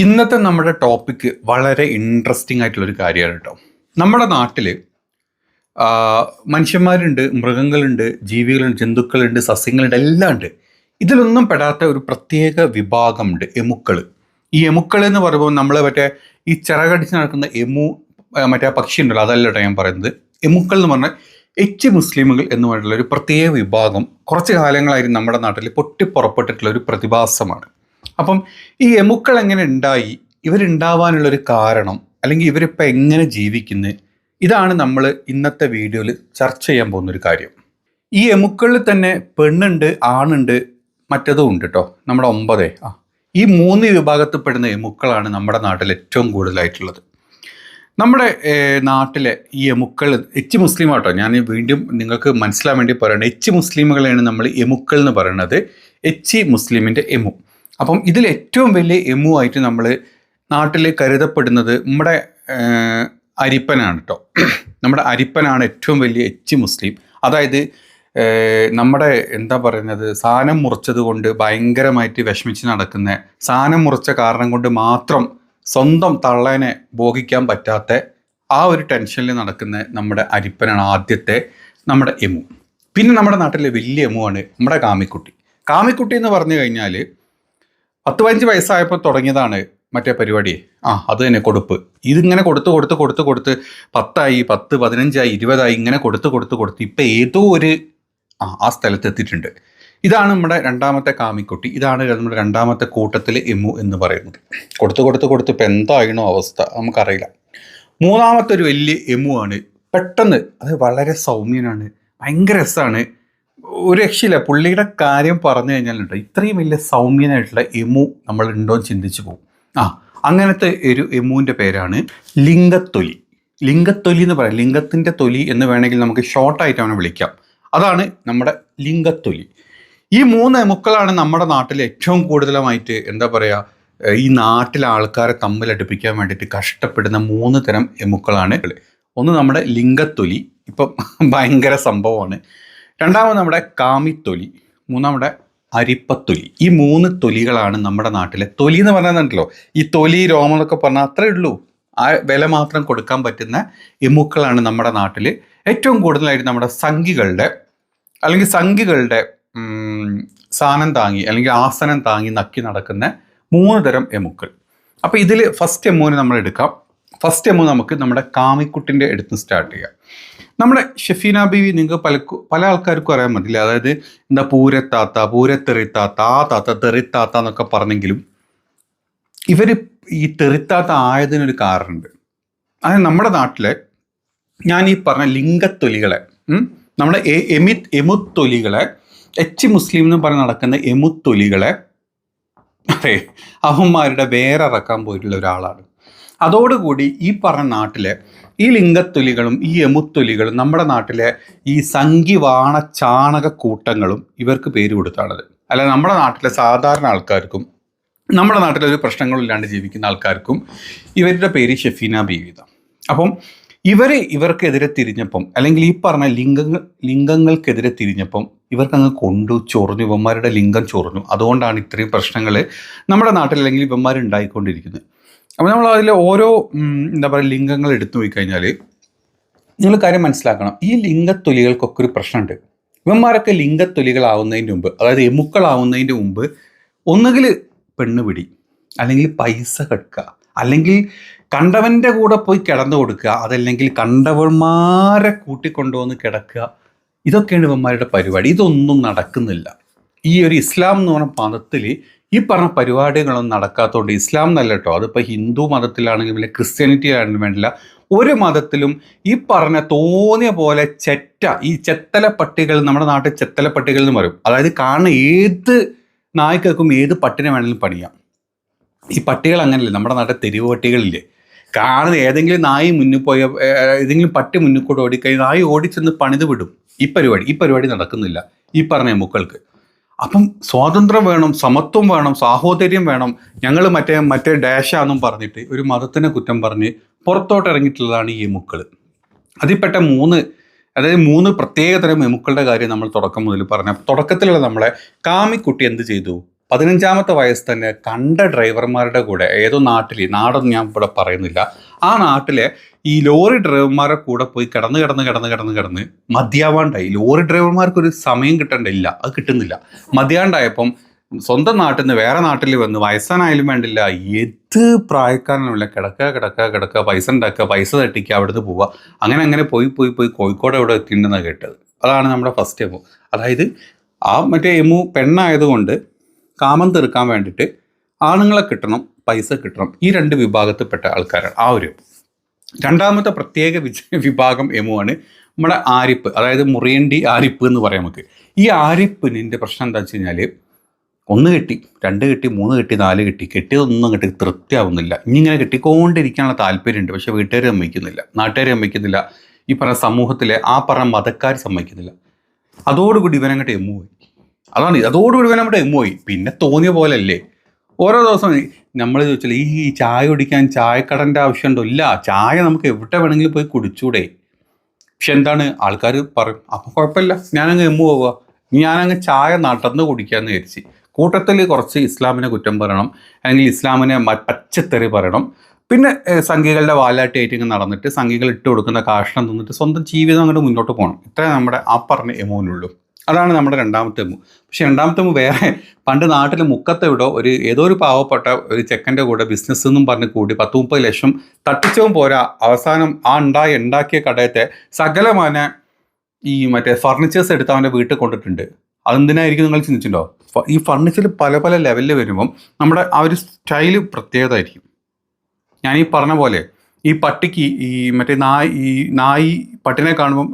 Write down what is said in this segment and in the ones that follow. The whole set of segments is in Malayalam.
ഇന്നത്തെ നമ്മുടെ ടോപ്പിക്ക് വളരെ ഇൻട്രസ്റ്റിംഗ് ആയിട്ടുള്ളൊരു കാര്യമാണ് കേട്ടോ നമ്മുടെ നാട്ടിൽ മനുഷ്യന്മാരുണ്ട് മൃഗങ്ങളുണ്ട് ജീവികളുണ്ട് ജന്തുക്കളുണ്ട് സസ്യങ്ങളുണ്ട് എല്ലാം ഉണ്ട്. ഇതിലൊന്നും പെടാത്ത ഒരു പ്രത്യേക വിഭാഗമുണ്ട് എമുക്കൾ ഈ എമുക്കൾ എന്ന് പറയുമ്പോൾ നമ്മൾ മറ്റേ ഈ ചിറകടിച്ച് നടക്കുന്ന എമു മറ്റേ പക്ഷി ഉണ്ടല്ലോ അതല്ല കേട്ടോ ഞാൻ പറയുന്നത്? എമുക്കൾ എന്ന് പറഞ്ഞാൽ എച്ച് മുസ്ലിമുകൾ എന്ന് പറഞ്ഞിട്ടുള്ള ഒരു പ്രത്യേക വിഭാഗം കുറച്ച് കാലങ്ങളായിരുന്നു നമ്മുടെ നാട്ടിൽ പൊട്ടിപ്പുറപ്പെട്ടിട്ടുള്ള ഒരു പ്രതിഭാസമാണ്. അപ്പം ഈ എമുക്കൾ എങ്ങനെ ഉണ്ടായി? ഇവരുണ്ടാവാനുള്ള ഒരു കാരണം അല്ലെങ്കിൽ ഇവരിപ്പോൾ എങ്ങനെ ജീവിക്കുന്നത് ഇതാണ് നമ്മൾ ഇന്നത്തെ വീഡിയോയിൽ ചർച്ച ചെയ്യാൻ പോകുന്നൊരു കാര്യം. ഈ എമുക്കളിൽ തന്നെ പെണ്ണുണ്ട് ആണുണ്ട് മറ്റതും ഉണ്ട് കേട്ടോ നമ്മുടെ ഒമ്പതേ. ആ. ഈ മൂന്ന് വിഭാഗത്തിൽപ്പെടുന്ന എമുക്കളാണ് നമ്മുടെ നാട്ടിൽ ഏറ്റവും കൂടുതലായിട്ടുള്ളത്. നമ്മുടെ നാട്ടിലെ ഈ എമുക്കൾ എച്ച് മുസ്ലിം ആട്ടോ. ഞാൻ വീണ്ടും നിങ്ങൾക്ക് മനസ്സിലാൻ വേണ്ടി പറയുന്നത് എച്ച് മുസ്ലിമുകളെയാണ് നമ്മൾ എമുക്കൾ എന്ന് പറയുന്നത്. എച്ച് മുസ്ലിമിന്റെ എമു അപ്പം ഇതിൽ ഏറ്റവും വലിയ എമു ആയിട്ട് നമ്മൾ നാട്ടിൽ കരുതപ്പെടുന്നത് നമ്മുടെ അരിപ്പനാണ് കേട്ടോ നമ്മുടെ അരിപ്പനാണ് ഏറ്റവും വലിയ എച്ച് മുസ്ലിം. അതായത് നമ്മുടെ എന്താ പറയുന്നത് സാധനം മുറിച്ചത് കൊണ്ട് ഭയങ്കരമായിട്ട് വിഷമിച്ച് നടക്കുന്ന സാധനം മുറിച്ച കാരണം കൊണ്ട് മാത്രം സ്വന്തം തള്ളേനെ ഭോഗിക്കാൻ പറ്റാത്ത ആ ഒരു ടെൻഷനിൽ നടക്കുന്ന നമ്മുടെ അരിപ്പനാണ് ആദ്യത്തെ നമ്മുടെ എമു. പിന്നെ നമ്മുടെ നാട്ടിലെ വലിയ എമുവാണ് നമ്മുടെ കാമിക്കുട്ടി. കാമിക്കുട്ടി എന്ന് പറഞ്ഞു കഴിഞ്ഞാൽ പത്ത് പതിനഞ്ച് വയസ്സായപ്പോൾ തുടങ്ങിയതാണ് മറ്റേ പരിപാടി. ആ അത് തന്നെ കൊടുപ്പ്. ഇതിങ്ങനെ കൊടുത്ത് കൊടുത്ത് കൊടുത്ത് കൊടുത്ത് പത്തായി പത്ത് പതിനഞ്ചായി ഇരുപതായി ഇങ്ങനെ കൊടുത്ത് കൊടുത്ത് കൊടുത്ത് ഇപ്പം ഏതോ ഒരു ആ ആ സ്ഥലത്ത് എത്തിയിട്ടുണ്ട് ഇതാണ് നമ്മുടെ രണ്ടാമത്തെ കാമിക്കുട്ടി. ഇതാണ് നമ്മുടെ രണ്ടാമത്തെ കൂട്ടത്തിൽ എമു എന്ന് പറയുന്നത്. കൊടുത്ത് കൊടുത്ത് കൊടുത്ത് ഇപ്പം എന്തായിരുന്നോ അവസ്ഥ നമുക്കറിയില്ല. മൂന്നാമത്തെ ഒരു വലിയ എമു ആണ് പെട്ടെന്ന് അത് വളരെ സൗമ്യനാണ്. ഭയങ്കര രസമാണ്. ഒരു രക്ഷയില്ല. പുള്ളിയുടെ കാര്യം പറഞ്ഞു കഴിഞ്ഞാലുണ്ട്. ഇത്രയും വലിയ സൗമ്യനായിട്ടുള്ള എമു നമ്മൾ ഉണ്ടോ എന്ന് ചിന്തിച്ചു പോകും. ആ അങ്ങനത്തെ ഒരു എമുവിന്റെ പേരാണ് ലിംഗത്തൊലി. ലിംഗത്തൊലി എന്ന് പറയാം. ലിംഗത്തിന്റെ തൊലി എന്ന് വേണമെങ്കിൽ നമുക്ക് ഷോർട്ടായിട്ട് അവനെ വിളിക്കാം. അതാണ് നമ്മുടെ ലിംഗത്തൊലി. ഈ മൂന്ന് എമുക്കളാണ് നമ്മുടെ നാട്ടിൽ ഏറ്റവും കൂടുതലുമായിട്ട് എന്താ പറയുക ഈ നാട്ടിലെ ആൾക്കാരെ തമ്മിലടുപ്പിക്കാൻ വേണ്ടിയിട്ട് കഷ്ടപ്പെടുന്ന മൂന്ന് തരം എമുക്കളാണ് ഒന്ന് നമ്മുടെ ലിംഗത്തൊലി. ഇപ്പം ഭയങ്കര സംഭവമാണ്. രണ്ടാമത് നമ്മുടെ കാമിത്തൊലി മൂന്നാമത്തെ അരിപ്പത്തൊലി. ഈ മൂന്ന് തൊലികളാണ് നമ്മുടെ നാട്ടിലെ തൊലി എന്ന് പറഞ്ഞാൽ ഈ തൊലി രോമം എന്നൊക്കെ പറഞ്ഞാൽ അത്രേ ഉള്ളൂ. ആ വില മാത്രം കൊടുക്കാൻ പറ്റുന്ന എമുക്കളാണ് നമ്മുടെ നാട്ടിൽ ഏറ്റവും കൂടുതലായിട്ട് നമ്മുടെ സംഘികളുടെ അല്ലെങ്കിൽ സംഘികളുടെ ഉം, സാനം താങ്ങി അല്ലെങ്കിൽ ആസനം താങ്ങി നക്കി നടക്കുന്ന മൂന്ന് തരം എമുക്കൾ. അപ്പോൾ ഇതിൽ ഫസ്റ്റ് എമ്മുവിന് നമ്മൾ എടുക്കാം. ഫസ്റ്റ് എമ്മു നമുക്ക് നമ്മുടെ കാമിക്കുട്ടിന്റെ എടുത്ത് സ്റ്റാർട്ട് ചെയ്യാം. നമ്മുടെ ഷെഫീന ബീവി നിങ്ങൾക്ക് പല പല ആൾക്കാർക്കും അറിയാൻ പറ്റില്ല. അതായത് എന്താ പൂരത്താത്ത പൂരത്തെറിത്താത്ത ആ താത്ത തെറിത്താത്ത എന്നൊക്കെ പറഞ്ഞെങ്കിലും ഇവർ ഈ തെറിത്താത്ത ആയതിനൊരു കാരണമുണ്ട്. അതായത് നമ്മുടെ നാട്ടിലെ ഞാൻ ഈ പറഞ്ഞ ലിംഗത്തൊലികളെ നമ്മുടെ എമി എമുത്തൊലികളെ എച്ച് മുസ്ലിം എന്ന് പറഞ്ഞ് നടക്കുന്ന എമുത്തൊലികളെ അതെ അഹുമാരുടെ വേറെ ഇറക്കാൻ പോയിട്ടുള്ള ഒരാളാണ്. അതോടുകൂടി ഈ പറഞ്ഞ നാട്ടിലെ ഈ ലിംഗത്തൊലികളും ഈ എമുത്തൊലികളും നമ്മുടെ നാട്ടിലെ ഈ സംഘിവാണ ചാണക കൂട്ടങ്ങളും ഇവർക്ക് പേര് കൊടുത്താണത്. അല്ല നമ്മുടെ നാട്ടിലെ സാധാരണ ആൾക്കാർക്കും നമ്മുടെ നാട്ടിലെ ഒരു പ്രശ്നങ്ങളില്ലാണ്ട് ജീവിക്കുന്ന ആൾക്കാർക്കും ഇവരുടെ പേര് ഷെഫീന ബീവിത. അപ്പം ഇവർ ഇവർക്കെതിരെ തിരിഞ്ഞപ്പം അല്ലെങ്കിൽ ഈ പറഞ്ഞ ലിംഗങ്ങൾ ലിംഗങ്ങൾക്കെതിരെ തിരിഞ്ഞപ്പം ഇവർക്കങ്ങ് കൊണ്ടു ചൊറിഞ്ഞു ഇവന്മാരുടെ ലിംഗം ചൊറിഞ്ഞു. അതുകൊണ്ടാണ് ഇത്രയും പ്രശ്നങ്ങൾ നമ്മുടെ നാട്ടിൽ അല്ലെങ്കിൽ ഇവന്മാർ ഉണ്ടായിക്കൊണ്ടിരിക്കുന്നത് അപ്പോൾ നമ്മൾ അതിൽ ഓരോ എന്താ പറയുക ലിംഗങ്ങൾ എടുത്തു പോയി കഴിഞ്ഞാൽ നിങ്ങൾ കാര്യം മനസ്സിലാക്കണം. ഈ ലിംഗത്തൊലികൾക്കൊക്കെ ഒരു പ്രശ്നമുണ്ട്. ഇവന്മാരൊക്കെ ലിംഗത്തൊലികളാവുന്നതിന്റെ മുമ്പ് അതായത് എമുക്കളാവുന്നതിന്റെ മുമ്പ് ഒന്നുകിൽ പെണ്ണ് പിടി അല്ലെങ്കിൽ പൈസ കെടുക്കുക അല്ലെങ്കിൽ കണ്ടവന്റെ കൂടെ പോയി കിടന്നു കൊടുക്കുക അതല്ലെങ്കിൽ കണ്ടവന്മാരെ കൂട്ടിക്കൊണ്ടുവന്ന് കിടക്കുക ഇതൊക്കെയാണ് ഇവന്മാരുടെ പരിപാടി. ഇതൊന്നും നടക്കുന്നില്ല. ഈ ഒരു ഇസ്ലാം എന്ന് പറഞ്ഞ മതത്തിൽ ഈ പറഞ്ഞ പരിപാടികളൊന്നും നടക്കാത്തതുകൊണ്ട് ഇസ്ലാം എന്നല്ല കേട്ടോ അതിപ്പോൾ ഹിന്ദു മതത്തിലാണെങ്കിലും ഇല്ല ക്രിസ്ത്യാനിറ്റി ആണെങ്കിലും വേണ്ടില്ല. ഒരു മതത്തിലും ഈ പറഞ്ഞ തോന്നിയ പോലെ ചെറ്റ ഈ ചെത്തല പട്ടികൾ നമ്മുടെ നാട്ടിൽ ചെത്തല പട്ടികൾ എന്ന് പറയും. അതായത് കാണുന്ന ഏത് നായ്ക്കൾക്കും ഏത് പട്ടിനെ വേണമെങ്കിലും പണിയാം. ഈ പട്ടികൾ അങ്ങനെയല്ലേ നമ്മുടെ നാട്ടിൽ തെരുവ് പട്ടികളില്ലേ. കാണുന്ന ഏതെങ്കിലും നായി മുന്നിൽ പോയ ഏതെങ്കിലും പട്ടി മുന്നിൽ കൂടെ ഓടിക്കഴിഞ്ഞാൽ നായി ഓടിച്ചെന്ന് പണിത് വിടും. ഈ പരിപാടി ഈ പരിപാടി നടക്കുന്നില്ല. ഈ പറഞ്ഞ മുക്കൾക്ക്. അപ്പം സ്വാതന്ത്ര്യം വേണം സമത്വം വേണം സാഹോദര്യം വേണം. ഞങ്ങൾ മറ്റേ മറ്റേ ഡാഷാന്നും പറഞ്ഞിട്ട് ഒരു മതത്തിനെ കുറ്റം പറഞ്ഞ് പുറത്തോട്ട് ഇറങ്ങിയിട്ടുള്ളതാണ് ഈ എമുക്കൾ അതിൽപ്പെട്ട മൂന്ന് അതായത് മൂന്ന് പ്രത്യേകതരം എമുക്കളുടെ കാര്യം നമ്മൾ തുടക്കം മുതൽ പറഞ്ഞു തുടക്കത്തിലുള്ള നമ്മളെ കാമിക്കുട്ടി എന്ത് ചെയ്തു? പതിനഞ്ചാമത്തെ വയസ്സ് തന്നെ കണ്ട ഡ്രൈവർമാരുടെ കൂടെ ഏതോ നാട്ടിൽ നാടൊന്നും ഞാൻ ഇവിടെ പറയുന്നില്ല. ആ നാട്ടിലെ ഈ ലോറി ഡ്രൈവർമാരുടെ കൂടെ പോയി കിടന്ന് കിടന്ന് കിടന്ന് കിടന്ന് കിടന്ന് മതിയാവാണ്ടായി ലോറി ഡ്രൈവർമാർക്ക് ഒരു സമയം കിട്ടേണ്ടില്ല അത് കിട്ടുന്നില്ല. മതിയാണ്ടായപ്പം സ്വന്തം നാട്ടിൽ നിന്ന് വേറെ നാട്ടിൽ വന്ന് വയസ്സാനായാലും വേണ്ടില്ല ഏത് പ്രായക്കാരനുമില്ല കിടക്കുക കിടക്കുക കിടക്കുക പൈസ ഉണ്ടാക്കുക പൈസ തട്ടിക്കുക അവിടുന്ന് പോവുക. അങ്ങനെ അങ്ങനെ പോയി പോയി പോയി കോഴിക്കോട് എവിടെ എത്തിയിട്ടുണ്ടെന്നാണ് കേട്ടത്. അതാണ് നമ്മുടെ ഫസ്റ്റ് എമു അതായത് ആ മറ്റേ എമു പെണ്ണായതുകൊണ്ട് കാമം തീർക്കാൻ വേണ്ടിയിട്ട് ആണുങ്ങളെ കിട്ടണം പൈസ കിട്ടണം. ഈ രണ്ട് വിഭാഗത്തിൽപ്പെട്ട ആൾക്കാരാണ്. ആ ഒരു രണ്ടാമത്തെ പ്രത്യേക വിഭാഗം എമുവാണ് നമ്മുടെ ആരിപ്പ് അതായത് മുറിയണ്ടി ആരിപ്പ് എന്ന് പറയാം നമുക്ക്. ഈ ആരിപ്പിനിന്റെ പ്രശ്നം എന്താ വെച്ച് കഴിഞ്ഞാൽ ഒന്ന് കെട്ടി രണ്ട് കെട്ടി മൂന്ന് കെട്ടി നാല് കെട്ടി കെട്ടിയതൊന്നും കെട്ടി തൃപ്തിയാവുന്നില്ല. ഇങ്ങനെ കെട്ടിക്കൊണ്ടിരിക്കാനുള്ള താല്പര്യമുണ്ട്. പക്ഷേ വീട്ടുകാർ സമ്മതിക്കുന്നില്ല നാട്ടുകാർ സമ്മതിക്കുന്നില്ല. ഈ പറഞ്ഞ സമൂഹത്തിലെ ആ പറഞ്ഞ മതക്കാർ സമ്മതിക്കുന്നില്ല. അതോടുകൂടി ഇവനങ്ങോട്ട് എമ്മു പോയി അതാണ് അതോടുകൂടി നമ്മുടെ എമ്മോയി പിന്നെ തോന്നിയ പോലല്ലേ ഓരോ ദിവസം നമ്മൾ ചോദിച്ചാൽ ഈ ചായ കുടിക്കാൻ ചായക്കടന്റെ ആവശ്യമുണ്ടോ? ഇല്ല. ചായ നമുക്ക് എവിടെ വേണമെങ്കിലും പോയി കുടിച്ചൂടെ. പക്ഷെ എന്താണ്? ആൾക്കാർ പറയും അപ്പം കുഴപ്പമില്ല. ഞാനങ്ങ് എമ്മു പോവുക ഞാനങ്ങ് ചായ നടന്ന് കുടിക്കാമെന്ന് വിചാരിച്ച്. കൂട്ടത്തിൽ കുറച്ച് ഇസ്ലാമിനെ കുറ്റം പറയണം. അല്ലെങ്കിൽ ഇസ്ലാമിനെ പച്ചത്തെറി പറയണം. പിന്നെ സംഘികളുടെ വാലാട്ടി ആയിട്ട് ഇങ്ങനെ നടന്നിട്ട് സംഘികൾ ഇട്ട് കൊടുക്കുന്ന കാഷ്ണം തിന്നിട്ട് സ്വന്തം ജീവിതം അങ്ങോട്ട് മുന്നോട്ട് പോകണം. ഇത്രേ നമ്മുടെ ആ പറഞ്ഞ എമോനുള്ളൂ. അതാണ് നമ്മുടെ രണ്ടാമത്തെ മു പക്ഷെ രണ്ടാമത്തെ മു വേറെ പണ്ട് നാട്ടിൽ മുക്കത്തെവിടോ ഒരു ഏതോ ഒരു പാവപ്പെട്ട ഒരു ചെക്കന്റെ കൂടെ ബിസിനസ് എന്നും പറഞ്ഞ് കൂടി പത്ത് മുപ്പത് ലക്ഷം തട്ടിച്ചവും പോരാ. അവസാനം ആ ഉണ്ടായി ഉണ്ടാക്കിയ കടയത്തെ സകലമാന ഈ മറ്റേ ഫർണിച്ചേഴ്സ് എടുത്ത് അവന്റെ വീട്ടിൽ കൊണ്ടിട്ടുണ്ട്. അതെന്തിനായിരിക്കും നിങ്ങൾ ചിന്തിച്ചിട്ടുണ്ടോ? ഈ ഫർണിച്ചർ പല പല ലെവലിൽ വരുമ്പം നമ്മുടെ ആ ഒരു സ്റ്റൈൽ പ്രത്യേകതയായിരിക്കും ഞാൻ ഈ പറഞ്ഞ പോലെ ഈ പട്ടിക്ക് ഈ മറ്റേ നായ് ഈ നായി പട്ടിനെ കാണുമ്പം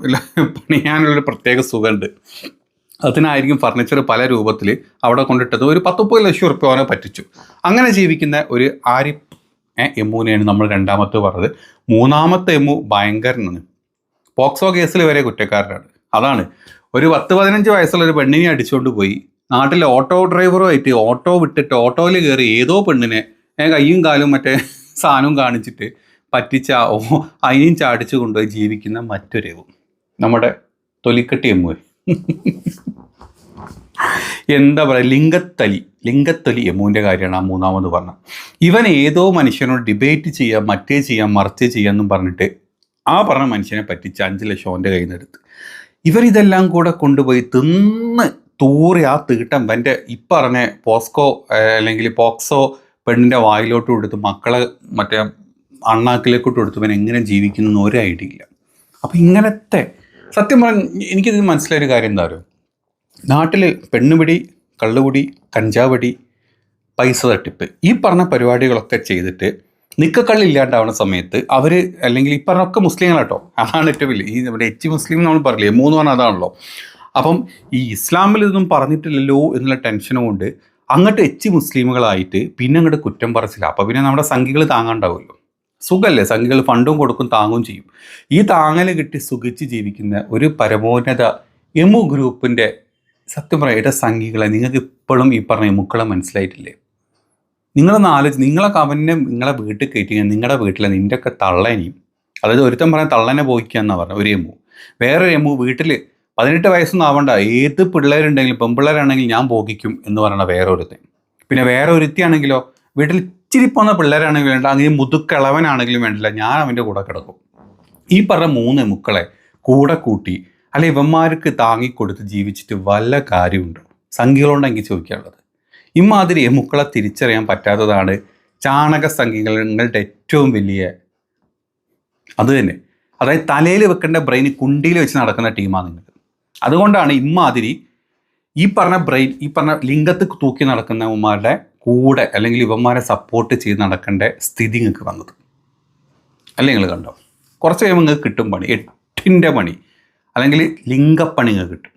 പണിയാനുള്ളൊരു പ്രത്യേക സുഖമുണ്ട്. അതിനായിരിക്കും ഫർണിച്ചർ പല രൂപത്തിൽ അവിടെ കൊണ്ടിട്ടത്. ഒരു പത്ത് മുപ്പത് ലക്ഷം ഉറുപ്പ്യ അവനെ പറ്റിച്ചു. അങ്ങനെ ജീവിക്കുന്ന ഒരു ആരി എമ്മുവിനെയാണ് നമ്മൾ രണ്ടാമത്തെ പറഞ്ഞത്. മൂന്നാമത്തെ എമ്മു ഭയങ്കരനാണ് പോക്സോ കേസിൽ വരെ കുറ്റക്കാരനാണ്. അതാണ്. ഒരു പത്ത് പതിനഞ്ച് വയസ്സുള്ള ഒരു പെണ്ണിനെ അടിച്ചുകൊണ്ട് പോയി. നാട്ടിലെ ഓട്ടോ ഡ്രൈവറുമായിട്ട് ഓട്ടോ വിട്ടിട്ട് ഓട്ടോയിൽ കയറി ഏതോ പെണ്ണിനെ കയ്യും കാലും മറ്റേ സാധനവും കാണിച്ചിട്ട് പറ്റിച്ച ഓ അതിനെയും ചാടിച്ചു കൊണ്ടുപോയി ജീവിക്കുന്ന മറ്റൊരു നമ്മുടെ തൊലിക്കട്ടി എമ്മു എന്താ പറയുക ലിംഗത്തലി ലിംഗത്തലി യമുവിന്റെ കാര്യമാണ് ആ മൂന്നാമത് പറഞ്ഞത്. ഇവൻ ഏതോ മനുഷ്യനോട് ഡിബേറ്റ് ചെയ്യാം മറ്റേ ചെയ്യാം മറിച്ചേ ചെയ്യാം എന്നും പറഞ്ഞിട്ട് ആ പറഞ്ഞ മനുഷ്യനെ പറ്റിച്ച് അഞ്ച് ലക്ഷം അവന്റെ കയ്യിൽ നിന്ന് എടുത്ത്. ഇവരിതെല്ലാം കൂടെ കൊണ്ടുപോയി തിന്ന് തൂറി ആ തീട്ടം എന്റെ ഇപ്പറഞ്ഞ പോസ്കോ അല്ലെങ്കിൽ പോക്സോ പെണ്ണിന്റെ വായിലോട്ട് കൊടുത്ത് മക്കളെ മറ്റേ അണ്ണാക്കിലേക്കോട്ട് കൊടുത്ത് ഇവൻ എങ്ങനെ ജീവിക്കുന്നു ഒരു ഐഡിയ ഇല്ല. അപ്പം ഇങ്ങനത്തെ സത്യം പറഞ്ഞ എനിക്കിത് മനസ്സിലായൊരു കാര്യം എന്താ പറയുക നാട്ടിൽ പെണ്ണുപിടി കള്ളുപിടി കഞ്ചാവടി പൈസ തട്ടിപ്പ് ഈ പറഞ്ഞ പരിപാടികളൊക്കെ ചെയ്തിട്ട് നിക്കക്കള്ളില്ലാണ്ടാവുന്ന സമയത്ത് അവർ അല്ലെങ്കിൽ ഈ പറഞ്ഞൊക്കെ മുസ്ലിങ്ങളാട്ടോ അതാണ് ഏറ്റവും വലിയ ഈ നമ്മുടെ എച്ച് മുസ്ലിം നമ്മൾ പറയില്ലേ മൂന്ന് പറഞ്ഞാൽ അതാണല്ലോ. അപ്പം ഈ ഇസ്ലാമിൽ ഇതൊന്നും പറഞ്ഞിട്ടില്ലല്ലോ എന്നുള്ള ടെൻഷനും കൊണ്ട് അങ്ങോട്ട് എച്ച് മുസ്ലിമുകളായിട്ട് പിന്നെ അങ്ങോട്ട് കുറ്റം പറച്ചില്ല. അപ്പോൾ പിന്നെ നമ്മുടെ സംഖ്യകൾ താങ്ങാണ്ടാവുമല്ലോ. സുഖമല്ലേ സംഖ്യകൾ ഫണ്ടും കൊടുക്കും താങ്ങും ചെയ്യും. ഈ താങ്ങൽ കിട്ടി സുഖിച്ച് ജീവിക്കുന്ന ഒരു പരമോന്നത എമു ഗ്രൂപ്പിന്റെ സത്യം പറയാം സംഖ്യകളെ നിങ്ങൾക്ക് ഇപ്പോഴും ഈ പറഞ്ഞ മുക്കളെ മനസ്സിലായിട്ടില്ലേ? നിങ്ങളൊന്ന് ആലോചിച്ച് നിങ്ങളെ കവനെ നിങ്ങളെ വീട്ടിൽ കയറ്റി നിങ്ങളുടെ വീട്ടിലെ നിന്റെ ഒക്കെ തള്ളനെയും അതായത് ഒരുത്തൻ പറഞ്ഞ തള്ളനെ പോയിക്കുക എന്നാണ് പറഞ്ഞത് ഒരു എമ്മു വേറൊരു എമ്മു വീട്ടിൽ പതിനെട്ട് വയസ്സൊന്നും ആവണ്ട ഏത് പിള്ളേരുണ്ടെങ്കിലും പെൺപിള്ളേരാണെങ്കിൽ ഞാൻ പോകിക്കും എന്ന് പറയണ വേറെ ഒരുത്തൻ പിന്നെ വേറെ ഒരുത്തിയാണെങ്കിലോ വീട്ടിൽ ഇച്ചിരി പോകുന്ന പിള്ളേരാണെങ്കിലും വേണ്ട അങ്ങനെ മുതുക്കിളവനാണെങ്കിലും വേണ്ടില്ല ഞാൻ അവന്റെ കൂടെ കിടക്കും. ഈ പറഞ്ഞ മൂന്ന് മുക്കളെ കൂടെ കൂട്ടി അല്ലെ ഇവന്മാർക്ക് താങ്ങിക്കൊടുത്ത് ജീവിച്ചിട്ട് വല്ല കാര്യമുണ്ടോ? സംഖ്യകളുണ്ടെങ്കിൽ ചോദിക്കാനുള്ളത്. ഇമാതിരി എമുക്കളെ തിരിച്ചറിയാൻ പറ്റാത്തതാണ് ചാണക സംഖ്യകളുടെ ഏറ്റവും വലിയ അത് തന്നെ. അതായത് തലയിൽ വെക്കേണ്ട ബ്രെയിൻ കുണ്ടിയിൽ വെച്ച് നടക്കുന്ന ടീമാണ് നിങ്ങൾ. അതുകൊണ്ടാണ് ഇമാതിരി ഈ പറഞ്ഞ ബ്രെയിൻ ഈ പറഞ്ഞ ലിംഗത്ത് തൂക്കി നടക്കുന്ന നടക്കുന്നവന്മാരുടെ കൂടെ അല്ലെങ്കിൽ ഇവന്മാരെ സപ്പോർട്ട് ചെയ്ത് നടക്കേണ്ട സ്ഥിതി നിങ്ങൾക്ക് വന്നത്. അല്ലേ നിങ്ങൾ കണ്ടോ? കുറച്ച് കഴിയുമ്പോൾ നിങ്ങൾക്ക് കിട്ടും പണി. എട്ടിന്റെ പണി. അല്ലെങ്കിൽ ലിംഗപ്പണി കിട്ടും.